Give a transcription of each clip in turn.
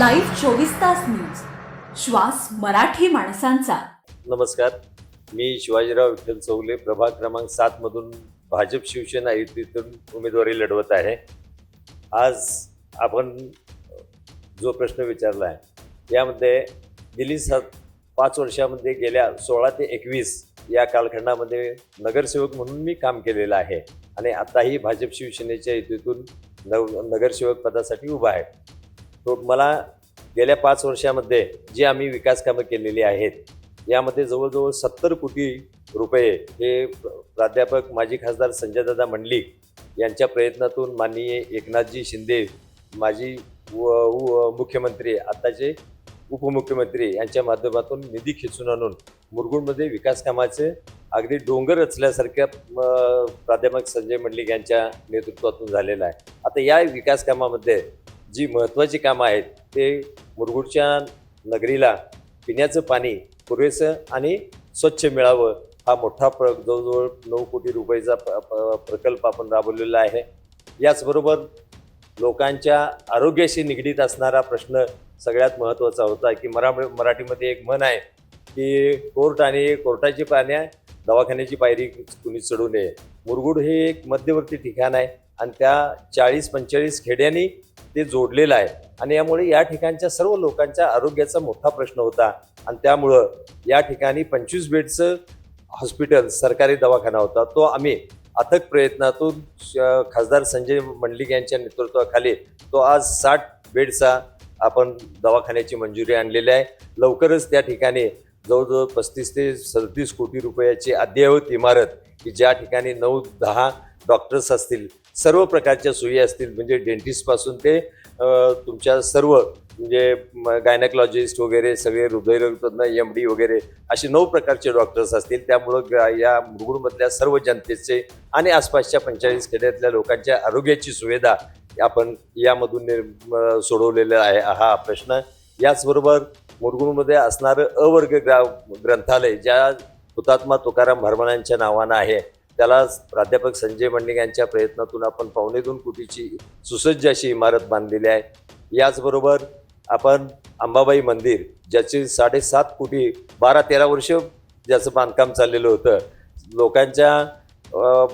Live चोवीस तास news. श्वास मराठी माणसांचा. नमस्कार. मी शिवाजीराव विठ्ठल चौले प्रभाग क्रमांक सात मधून भाजप शिवसेना युतीतून उमेदवारी लढवत आहे. आज आपण जो प्रश्न विचारला आहे यामध्ये गेली सात पाच वर्षामध्ये गेल्या सोळा ते एकवीस या कालखंडामध्ये नगरसेवक म्हणून मी काम केलेलं आहे आणि आताही भाजप शिवसेनेच्या युतीतून नव नगरसेवक पदासाठी उभा आहे. तो मला गेल्या पाच वर्षामध्ये जी आम्ही विकास कामं केलेली आहेत यामध्ये जवळजवळ सत्तर कोटी रुपये हे प्राध्यापक माजी खासदार संजयदादा मंडलिक यांच्या प्रयत्नातून माननीय एकनाथजी शिंदे माजी व मुख्यमंत्री आत्ताचे उपमुख्यमंत्री यांच्या माध्यमातून निधी खेचून आणून मुरगुडमध्ये विकास कामाचे अगदी डोंगर रचल्यासारख्या प्राध्यापक संजय मंडलिक यांच्या नेतृत्वातून झालेला आहे. आता या विकास कामामध्ये जी महत्त्वाची कामं आहेत ते मुरगुडच्या नगरीला पिण्याचं पाणी पुरेसं आणि स्वच्छ मिळावं हा मोठा प्र जवळजवळ नऊ कोटी रुपयाचा प- प्रकल्प आपण राबवलेला आहे. याचबरोबर लोकांच्या आरोग्याशी निगडीत असणारा प्रश्न सगळ्यात महत्त्वाचा होता की मरा मराठीमध्ये एक म्हण आहे की कोर्ट आणि कोर्टाची पाण्या दवाखान्याची पायरी कुणी चढू नये. मुरगुड हे एक मध्यवर्ती ठिकाण आहे आणि त्या चाळीस पंचेचाळीस खेड्यांनी ते जोडलेलं आहे. आणि यामुळे या ठिकाणच्या सर्व लोकांच्या आरोग्याचा मोठा प्रश्न होता. आणि त्यामुळं या ठिकाणी पंचवीस बेडचं हॉस्पिटल सरकारी दवाखाना होता. तो आम्ही अथक प्रयत्नातून श- खासदार संजय मंडलिक यांच्या नेतृत्वाखाली तो आज साठ बेडचा आपण दवाखान्याची मंजुरी आणलेली आहे. लवकरच त्या ठिकाणी जवळजवळ पस्तीस ते सदतीस कोटी रुपयाची अद्ययावत इमारत की ज्या ठिकाणी नऊ दहा डॉक्टर्स असतील सर्व प्रकारच्या सोयी असतील म्हणजे डेंटिस्टपासून ते तुमच्या सर्व म्हणजे गायनॅकॉलॉजिस्ट वगैरे सगळे हृदयरोगतज्ञ एम डी वगैरे असे नऊ प्रकारचे डॉक्टर्स असतील. त्यामुळं ग- या मुरगुडमधल्या सर्व जनतेचे आणि आसपासच्या पंचेचाळीस खेड्यातल्या लोकांच्या आरोग्याची सुविधा आपण यामधून निर्म- सोडवलेला आहे हा प्रश्न. याचबरोबर मुरगुडमध्ये असणारं अवर्ग ग्रा ग्रंथालय ज्या हुतात्मा तुकाराम भरमणांच्या नावानं आहे त्याला प्राध्यापक संजय मंडिक यांच्या प्रयत्नातून आपण पावणे दोन कोटीची सुसज्ज अशी इमारत बांधलेली आहे. याचबरोबर आपण अंबाबाई मंदिर ज्याची साडेसात कोटी बारा तेरा वर्ष ज्याचं बांधकाम चाललेलं होतं लोकांच्या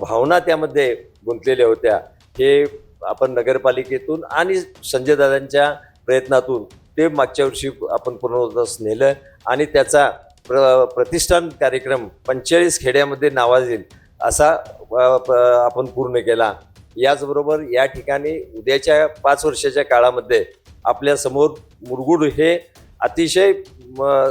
भावना त्यामध्ये गुंतलेल्या होत्या. हे आपण नगरपालिकेतून आणि संजयदादांच्या प्रयत्नातून ते मागच्या वर्षी आपण पूर्णत्वास नेलं आणि त्याचा प्र प्रतिष्ठान कार्यक्रम पंचेचाळीस खेड्यामध्ये नावाजेल असा प- आपण पूर्ण केला. याचबरोबर या ठिकाणी उद्याच्या पाच वर्षाच्या काळामध्ये आपल्यासमोर मुरगुड हे अतिशय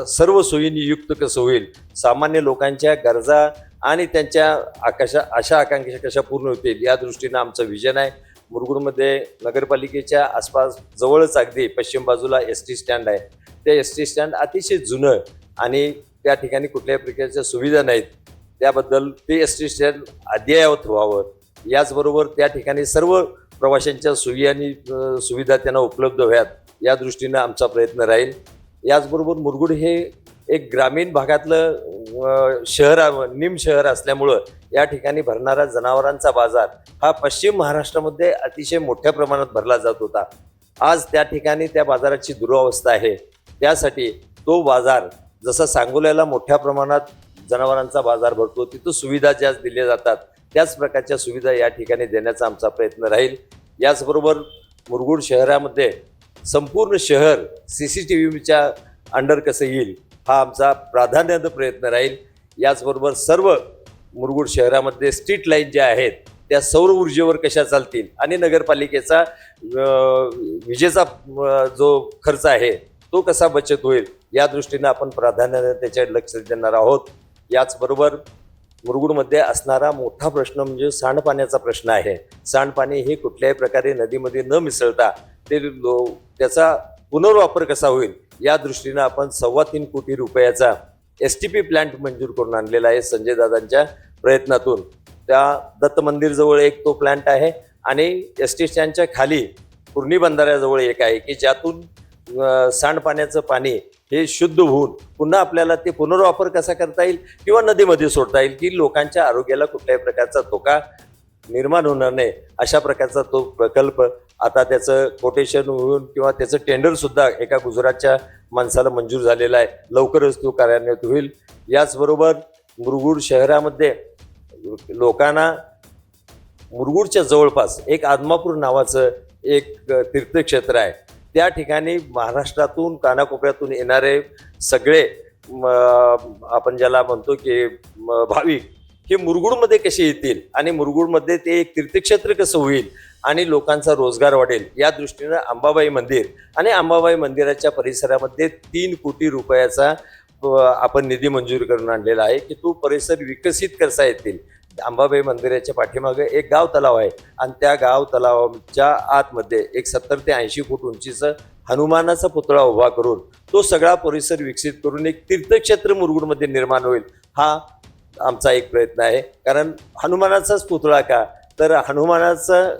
सर्व सोयींनी युक्त कसं होईल सामान्य लोकांच्या गरजा आणि त्यांच्या आकाशा अशा आकांक्षा कशा पूर्ण होतील या दृष्टीनं आमचं विजन आहे. मुरगुडमध्ये नगरपालिकेच्या आसपास जवळच अगदी पश्चिम बाजूला एस टी स्टँड आहे. ते एस टी स्टँड अतिशय जुनं आणि त्या ठिकाणी कुठल्याही प्रकारच्या सुविधा नाहीत. त्याबद्दल ते एस टी स्टँड अद्ययावत व्हावं याचबरोबर त्या ठिकाणी सर्व प्रवाशांच्या सोयी आणि सुविधा त्यांना उपलब्ध व्हाव्यात या दृष्टीनं आमचा प्रयत्न राहील. याचबरोबर मुरगुड हे एक ग्रामीण भागातलं शहर निम शहर असल्यामुळं या ठिकाणी भरणारा जनावरांचा बाजार हा पश्चिम महाराष्ट्रामध्ये अतिशय मोठ्या प्रमाणात भरला जात होता. आज त्या ठिकाणी त्या बाजाराची दुरावस्था आहे. त्यासाठी तो बाजार जसा सांगोल्याला मोठ्या प्रमाणात जनावरांचा बाजार भरतो तिथं सुविधा ज्या दिल्या जातात त्याच प्रकारच्या सुविधा या ठिकाणी देण्याचा आमचा प्रयत्न राहील. याचबरोबर मुरगुड शहरामध्ये संपूर्ण शहर सी सी टी व्हीच्या अंडर कसं येईल हा आमचा प्राधान्यानं प्रयत्न राहील. याचबरोबर सर्व मुरगुड शहरामध्ये स्ट्रीट लाईन ज्या आहेत त्या सौर ऊर्जेवर कशा चालतील आणि नगरपालिकेचा विजेचा जो खर्च आहे तो कसा बचत होईल या दृष्टीनं आपण प्राधान्याने त्याच्याकडे लक्ष देणार आहोत. याचबरोबर मुरगुडमध्ये असणारा मोठा प्रश्न म्हणजे सांडपाण्याचा प्रश्न आहे. सांडपाणी हे कुठल्याही प्रकारे नदीमध्ये न मिसळता ते लो त्याचा पुनर्वापर कसा होईल या दृष्टीनं आपण सव्वा तीन कोटी रुपयाचा एस टी पी प्लॅन्ट मंजूर करून आणलेला आहे संजय दादांच्या प्रयत्नातून. त्या दत्त मंदिरजवळ एक तो प्लॅन्ट आहे आणि एस टी स्टँडच्या खाली पूर्णी बंधाऱ्याजवळ एक आहे की ज्यातून सांडपाण्याचं पाणी हे शुद्ध होऊन पुन्हा आपल्याला ते पुनर्वापर कसा करता येईल किंवा नदीमध्ये सोडता येईल की लोकांच्या आरोग्याला कुठल्याही प्रकारचा धोका निर्माण होणार नाही अशा प्रकारचा तो प्रकल्प आता त्याचं कोटेशन होऊन किंवा त्याचं टेंडरसुद्धा एका गुजरातच्या माणसाला मंजूर झालेला आहे. लवकरच तो कार्यान्वित होईल. याचबरोबर मुरगूड शहरामध्ये लोकांना मुरगूडच्या जवळपास एक आदमापूर नावाचं एक तीर्थक्षेत्र आहे. त्या ठिकाणी महाराष्ट्रातून कानाकोपऱ्यातून येणारे सगळे आपण ज्याला म्हणतो की म, भाविक हे मुरगुडमध्ये कसे येतील? आणि मुरगुडमध्ये ते एक तीर्थक्षेत्र कसं होईल? आणि लोकांचा रोजगार वाढेल या दृष्टीनं अंबाबाई मंदिर. आणि अंबाबाई मंदिराच्या परिसरामध्ये तीन कोटी रुपयाचा आपण निधी मंजूर करून आणलेला आहे की तो परिसर विकसित करता येतील. अंबाबाई मंदिराच्या पाठीमागे एक गाव तलाव आहे. आणि त्या गाव तलावाच्या आतमध्ये एक सत्तर ते ऐंशी फूट उंचीचं हनुमानाचा पुतळा उभा करून तो सगळा परिसर विकसित करून एक तीर्थक्षेत्र मुरगुडमध्ये निर्माण होईल हा आमचा एक प्रयत्न आहे. कारण हनुमानाचाच पुतळा का? तर हनुमानाचं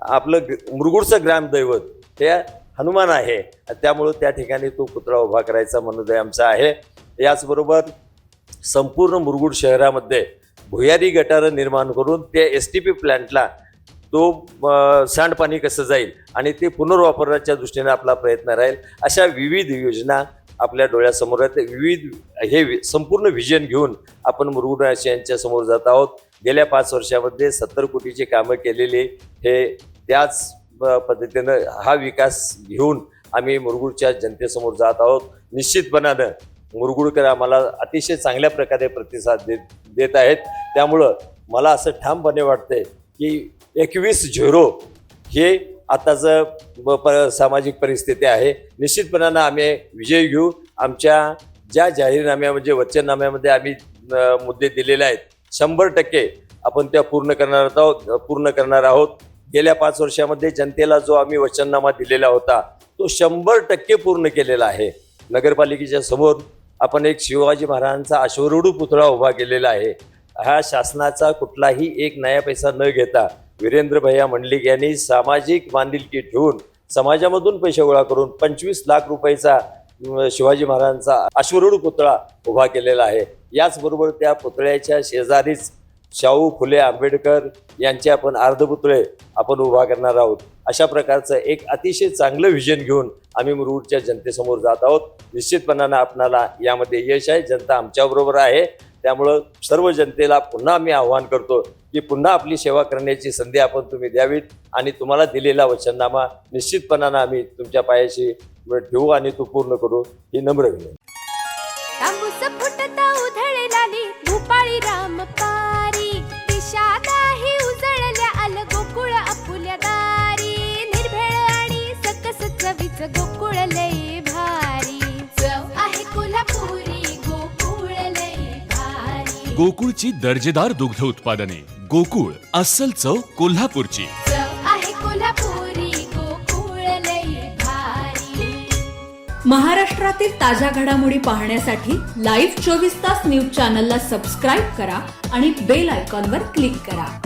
आपलं ग- मुरगुडचं ग्रामदैवत हे हनुमान आहे. त्यामुळं त्या ठिकाणी तो पुतळा उभा करायचा मनोदय आमचा आहे. याचबरोबर संपूर्ण मुरगुड शहरामध्ये भुयारी गटारं निर्माण करून त्या एस टी पी प्लॅन्टला तो सांडपाणी कसं जाईल आणि ते पुनर्वापराच्या दृष्टीने आपला प्रयत्न राहील अशा विविध योजना आपल्या डोळ्यासमोर आहेत. विविध हे वि- संपूर्ण व्हिजन घेऊन आपण मुरगुडवासियांच्या समोर जात आहोत. गेल्या पाच वर्षामध्ये सत्तर कोटीची कामं केलेली हे त्याच पद्धतीनं हा विकास घेऊन आम्ही मुरगुडच्या जनतेसमोर जात आहोत. निश्चितपणानं मुरगुडकर आम्हाला अतिशय चांगल्या प्रकारे प्रतिसाद देत देत आहेत. त्यामुळं मला असं ठामपणे वाटतंय की एकवीस झिरो हे आताचं प सामाजिक परिस्थिती आहे. निश्चितपणानं आम्ही विजय घेऊ. आमच्या ज्या जाहीरनाम्यामध्ये म्हणजे वचननाम्यामध्ये आम्ही मुद्दे दिलेले आहेत. शंभर टक्के आपण त्या पूर्ण करणार आहोत पूर्ण करणार आहोत. गेल्या पाच वर्षामध्ये जनतेला जो आम्ही वचननामा दिलेला होता तो शंभर टक्के पूर्ण केलेला आहे. नगरपालिकेच्या समोर आपण एक शिवाजी महाराजांचा अश्वरूढ पुतळा उभा केलेला आहे. हा शासनाचा कुठलाही एक नया पैसा न घेता वीरेंद्र भैया मंडलिक यांनी सामाजिक बांधिलकी ठेवून समाजामधून पैसे गोळा करून पंचवीस लाख रुपयाचा शिवाजी महाराजांचा अश्वरूढ पुतळा उभा केलेला आहे. याचबरोबर त्या पुतळ्याच्या शेजारीच शाहू फुले आंबेडकर यांचे आपण अर्धपुतळे आपण उभा करणार आहोत. अशा प्रकारचं एक अतिशय चांगलं व्हिजन घेऊन आम्ही मुरुडच्या जनतेसमोर जात आहोत. निश्चितपणानं आपणाला यामध्ये यश आहे. जनता आमच्याबरोबर आहे. त्यामुळं सर्व जनतेला पुन्हा मी आव्हान करतो की पुन्हा आपली सेवा करण्याची संधी आपण तुम्ही द्यावीत आणि तुम्हाला दिलेला वचननामा निश्चितपणानं आम्ही तुमच्या पायाशी ठेवू आणि तो पूर्ण करू. ही नम्र विनंती. चवीच गोकुळ लय भारी. चव. आहे कोल्हापुरी गोकुळ लय भारी. गोकुळची दर्जेदार दुग्ध उत्पादने. गोकुळ अस्सल चव कोल्हापूरची. चव आहे कोल्हापुरी गोकुळ लय भारी. महाराष्ट्रातील ताज्या घडामोडी पाहण्यासाठी लाईव्ह चोवीस तास न्यूज चॅनलला सबस्क्राईब करा आणि बेल आयकॉनवर क्लिक करा.